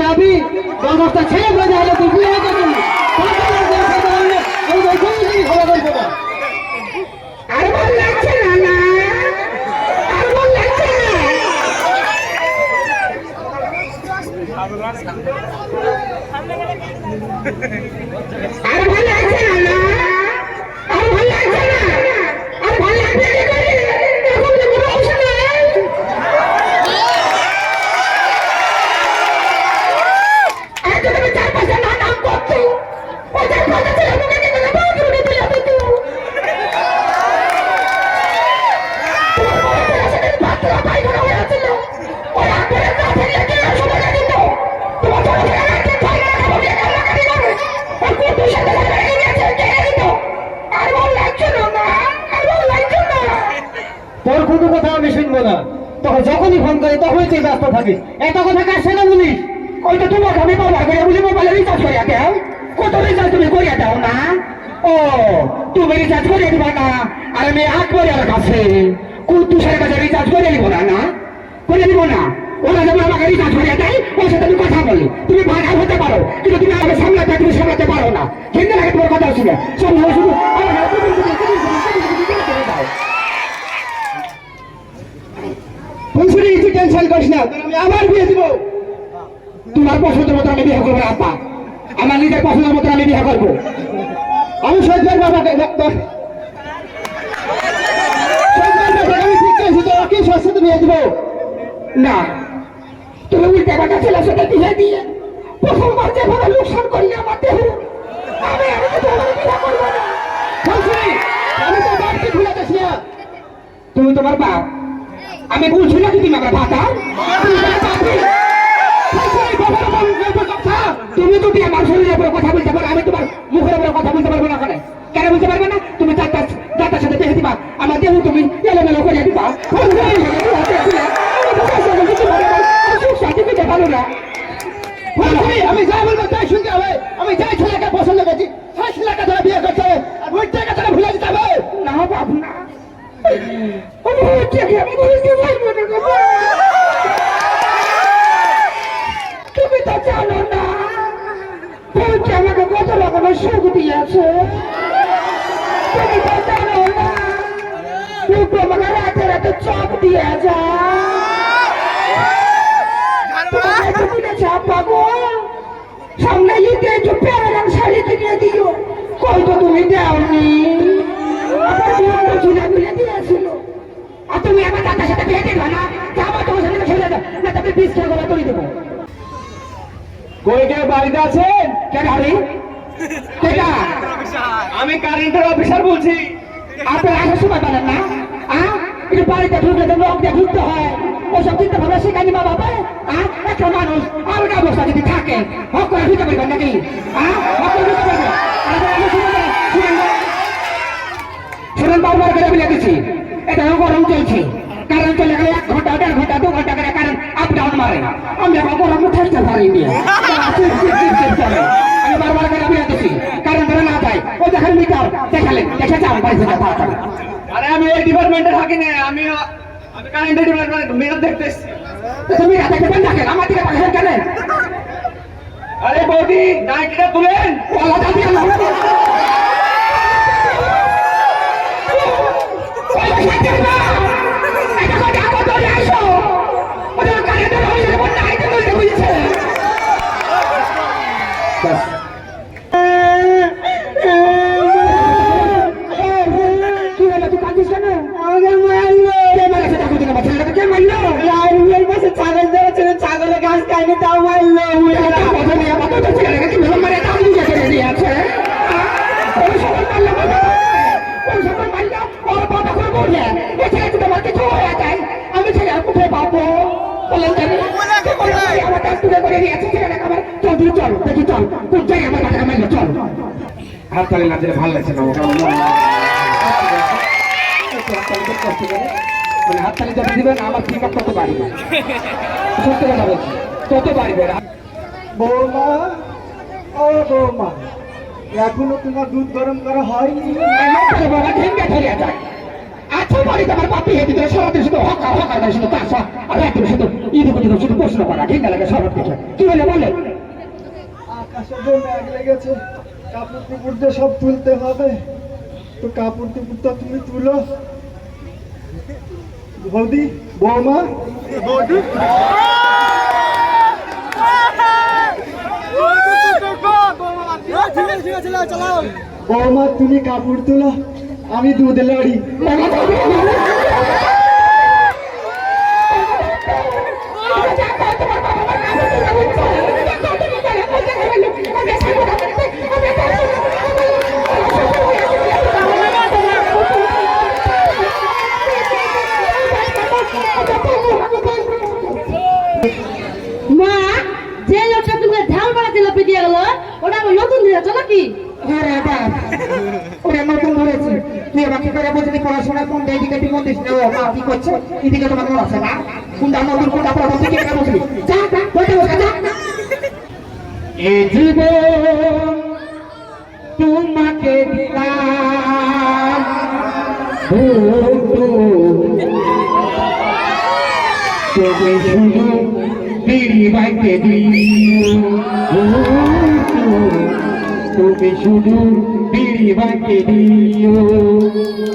যাবি। দশটা ছেলে বেঁধে হলে তুই না। তখন যখনই ফোন করে, তখনই তুই ব্যস্ত থাকিস। এত কথা কাছে না বলিস। ওইটা তোমার আমি বাবা করে বলি মোবাইলে রিচার্জ করিয়া দাও। কত রিচার্জ তুমি করিয়া দাও না? ও, তুমি রিচার্জ করিয়া দিবা না। আর আমি আট আর কাছে। কুদ্দুসের কাছে রিচার্জ করিয়া দিব না না? করে দিব না? ওরা আমাকে রিচার্জ করিয়া দেয় ওর সাথে আমি কথা বলি তুমি ভাড়া হতে পারো কিন্তু তুমি আমাকে সামলাতে তুমি সামলাতে পারো না কিন্তু আগে তোমার কথা শুনে সব শুধু আমাকে তুমি তুমি তুমি তুমি তুমি তুমি করে দাও টেনশন করিস না আমি আবার বিয়ে দিব। তোমার পছন্দের মতো আমি বিয়ে করব আপা আমার নিজের পছন্দের মতো আমি বিয়ে করব। আমি সজ্জার বাবাকে না তুমি দিয়ে প্রথমবার লোকসান করলে আমার আমি তো তুমি তোমার বাপ। আমি বলছি না কি তুমি আমার ভাতা তুমি যদি আমার শরীরের উপরে কথা বলতে পারো, আমি তোমার মুখের উপরে কথা বলতে পারব না কেন? কেন বলতে পারবে না? তুমি যাত্রা সাথে বেঁধে দিবা। আমার দেহ তুমি এলোমেলো করে দিবা। আমি যা বলব তাই শুনতে হবে। আমি যাই ছেলেকে পছন্দ করছি। সেই ছেলেকে ধরে বিয়ে করতে হবে। আর ওই টাকা ধরে ভুলে দিতে হবে। না, বাবু, না। তুমি তো সুখ দিয়েছে তুমি তো জানো দিয়ে যায় চাপ পাবো সামনে ঈদে একটু প্যারালাম শাড়ি কিনে দিও কই তো তুমি দেওনি আমার বিয়ে করছিল বলে দিয়েছিল আর তুমি আমার দাদার সাথে বিয়ে দিবা না? যাব তোমার সাথে ছেড়ে দাও না তবে বিষ খেয়ে গলা তুলে দেবো। কই কে বাড়িতে আছেন? কেন আমি কেটা আমি কারেন্টের অফিসার বলছি। আপনার আসার সময় পারেন না আহ একটু বাড়িতে ঢুকলে তো লোক দিয়ে ঢুকতে হয়। ওসব চিন্তা ভাবনা শেখানি মা বাবা? আহ একটা মানুষ আলাদা অবস্থা যদি থাকে হক করে ঢুকে পারবেন নাকি? আহ হক করে ঢুকে পারবেন আর আমি শুনেন বারবার করে এটা গরম চলছে কারণ চলে গেলে এক ঘণ্টা দেড় ঘণ্টা দু ঘণ্টা করে কারণ আপ ডাউন মারে। আমি এখন গরম থাকতে চলে। আমি বারবার করে বলে দিচ্ছি কারণ ধরে না যায়। ও দেখেন মিটার দেখালেন দেখে যান বাড়ি থেকে তাড়াতাড়ি। আরে আমি এই ডিপার্টমেন্টে থাকি না আমি আমি কারেন্টের ডিপার্টমেন্ট মেয়ে দেখতে তুমি রাতে কেন দেখেন? আমার দিকে পাঠান কেন? আরে বৌদি নাইটিটা তুলেন। আল্লাহ দাবি আল্লাহ কিছু হয়ে যায় আমি ছেলে কোথায় পাবো বলেন আমার কাছ তুলে করে দিয়েছে ছেলেটাকে আমার চল চল দেখি চল কোন আমার বাচ্চাকে মারলো চল হাত তালি না দিলে ভালো লাগছে না। মানে হাততালি দিবেন আমার পিক আপ তত বাড়বে। সত্য কথা বলছি তত বাড়বে। বৌমা ও বৌমা এখনও তোমার দুধ গরম করা হয়নি? বাবা ভেঙে ধরে যায় আজ তুই বাড়িতে আমার হেঁটে দিলে সারাদিন শুধু হকা হকা করে শুধু তার আর একদিন শুধু ইদু কুদু শুধু প্রশ্ন করা ঠিক লাগে সবার দিকে। কি বলে বলে? আকাশে যে মেঘ লেগেছে কাপড় টুপুর সব তুলতে হবে তো কাপড় তুমি তুলো। বৌদি বৌমা। বৌমা তুমি কাপড় তুলো আমি দুধ লড়ি। মা যে লোকটা তুমি ঢাল বাড়াতে লোপে দিয়ে গেল ওটা আমার নতুন দিয়েছ নাকি হ্যাঁ রে বাপ ওরা নতুন ধরেছি তুই আমাকে করে বলছিলি পড়াশোনা কোন দিকে তুই মন না ও, মা, কি করছে? এদিকে তোমার এ জীবন তোমাকে দিলাম। তোকে শুধু বিড়ি বাইতে তুমি শুধু বিড়ি বাইতে দিও সুখে